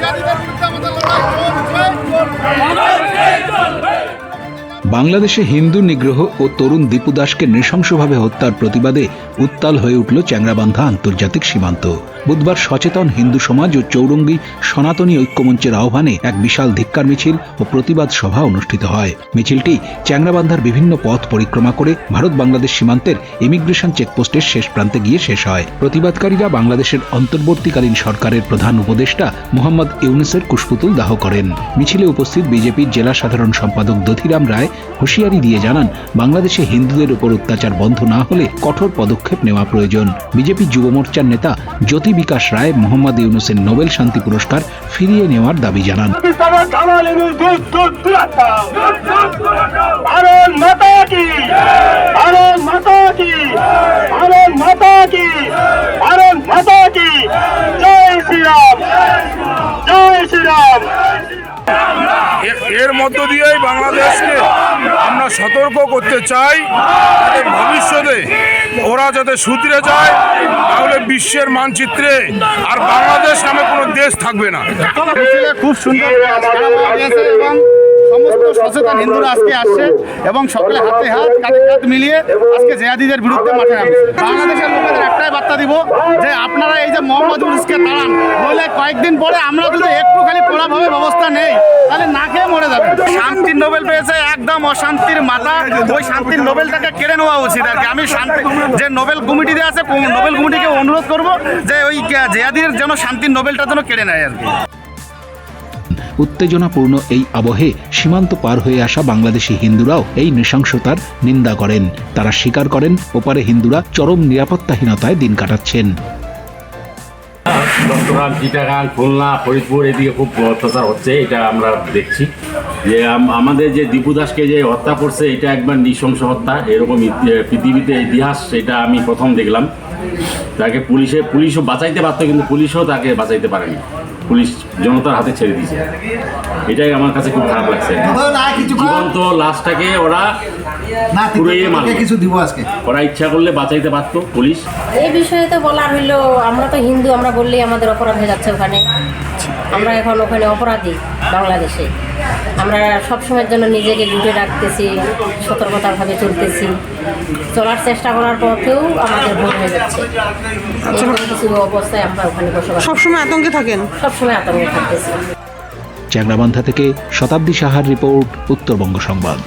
জাতিদের বিরুদ্ধে বাংলাদেশে হিন্দু নিগ্রহ ও তরুণ দীপু দাসকে নৃশংসভাবে হত্যার প্রতিবাদে উত্তাল হয়ে উঠল চ্যাংরাবান্ধা আন্তর্জাতিক সীমান্ত। বুধবার সচেতন হিন্দু সমাজ ও চৌরঙ্গি সনাতনী ঐক্যমঞ্চের আহ্বানে এক বিশাল ধিক্কার মিছিল ও প্রতিবাদ সভা অনুষ্ঠিত হয়। মিছিলটি চ্যাংরাবান্ধার বিভিন্ন পথ পরিক্রমা করে ভারত বাংলাদেশ সীমান্তের ইমিগ্রেশন চেকপোস্টের শেষ প্রান্তে গিয়ে শেষ হয়। প্রতিবাদকারীরা বাংলাদেশের অন্তর্বর্তীকালীন সরকারের প্রধান উপদেষ্টা মোহাম্মদ ইউনুসের কুশপুতুল দাহ করেন। মিছিলে উপস্থিত বিজেপির জেলা সাধারণ সম্পাদক দধিরাম রায় হুঁশিয়ারি দিয়ে জানান, বাংলাদেশে হিন্দুদের উপর অত্যাচার বন্ধ না হলে কঠোর পদক্ষেপ নেওয়া প্রয়োজন। বিজেপি যুব মোর্চার নেতা জ্যোতি বিকাশ রায়, মোহাম্মদ ইউনুসের নোবেল শান্তি পুরস্কার ফিরিয়ে নেওয়ার দাবি জানান। জয় শ্রীরাম জয় শ্রীরাম। মধ্য দিয়েই বাংলাদেশকে আমরা সতর্ক করতে চাই ভবিষ্যতে ওরা যাতে সুধরে যায়, তাহলে বিশ্বের মানচিত্রে আর বাংলাদেশ নামে কোনো দেশ থাকবে না। খুব সুন্দর সচেতন হিন্দুরা আজকে আসছে এবং সকলে হাতে হাত, কাঁধে কাঁধ মিলিয়ে আজকে জেহাদিদের বিরুদ্ধে মাঠে নামছে। বাংলাদেশের লোকেদের একটাই বার্তা দিব যে আপনারা এই যে মোহাম্মদ ইউনুসকে তাড়ান, নইলে কয়েকদিন পরে আমরা যদি একটু খালি ব্যবস্থা নেই, তাহলে না মরে শান্তির নোবেল পেয়েছে একদম অশান্তির মাথা। ওই শান্তির নোবেলটাকে কেড়ে নেওয়া উচিত আর কি। আমি শান্তি যে নোবেল আছে নোবেল কমিটিকে অনুরোধ করব যে ওই যেন শান্তির নোবেলটা যেন কেড়ে নেয় আর কি। উত্তেজনাপূর্ণ এই আবহে সীমান্ত পার হয়ে আসা বাংলাদেশি হিন্দুরাও এই নৃশংসতার নিন্দা করেন। তারা স্বীকার করেন, ওপারে হিন্দুরা চরম নিরাপত্তাহীনতায় দিন কাটাচ্ছেন। চট্টগ্রাম চিটাগাং খুলনা ফরিদপুর এদিকে খুব অত্যাচার হচ্ছে এটা আমরা দেখছি। যে আম- আমাদের যে দীপু দাসকে যে হত্যা করছে এটা একবার নৃশংস হত্যা এরকম পৃথিবীতে ইতিহাস এটা আমি প্রথম দেখলাম। তাকে পুলিশে পুলিশও বাঁচাইতে পারতো কিন্তু পুলিশও তাকে বাঁচাইতে পারেনি। পুলিশ জনতার হাতে ছেড়ে দিয়েছে। এটাই আমার কাছে খুব খারাপ লাগছে। জীবন্ত লাশটাকে ওরা পুড়িয়ে মারলো কিছু দিব আজকে। ওরা ইচ্ছা করলে বাঁচাইতে পারতো পুলিশ। এই বিষয়ে তো বলার হইল আমরা তো হিন্দু আমরা বললেই আমাদের অপরাধ হয়ে যাচ্ছে ওখানে। আমরা এখন ওখানে অপরাধী বাংলাদেশে। আমরা সবসময়ের জন্য নিজেকে গুটে রাখতেছি সতর্কতাভাবে চলতেছি। চলার চেষ্টা করার পথেও আমাদের ভুল হয়ে যাচ্ছে। কিছু অবস্থায় আমরা ওখানে বসবাস সবসময় আতঙ্কে থাকেন? সবসময় আতঙ্কে থাকতেছি। চ্যাংরাবান্ধা থেকে শতাব্দী সাহার রিপোর্ট উত্তরবঙ্গ সংবাদ।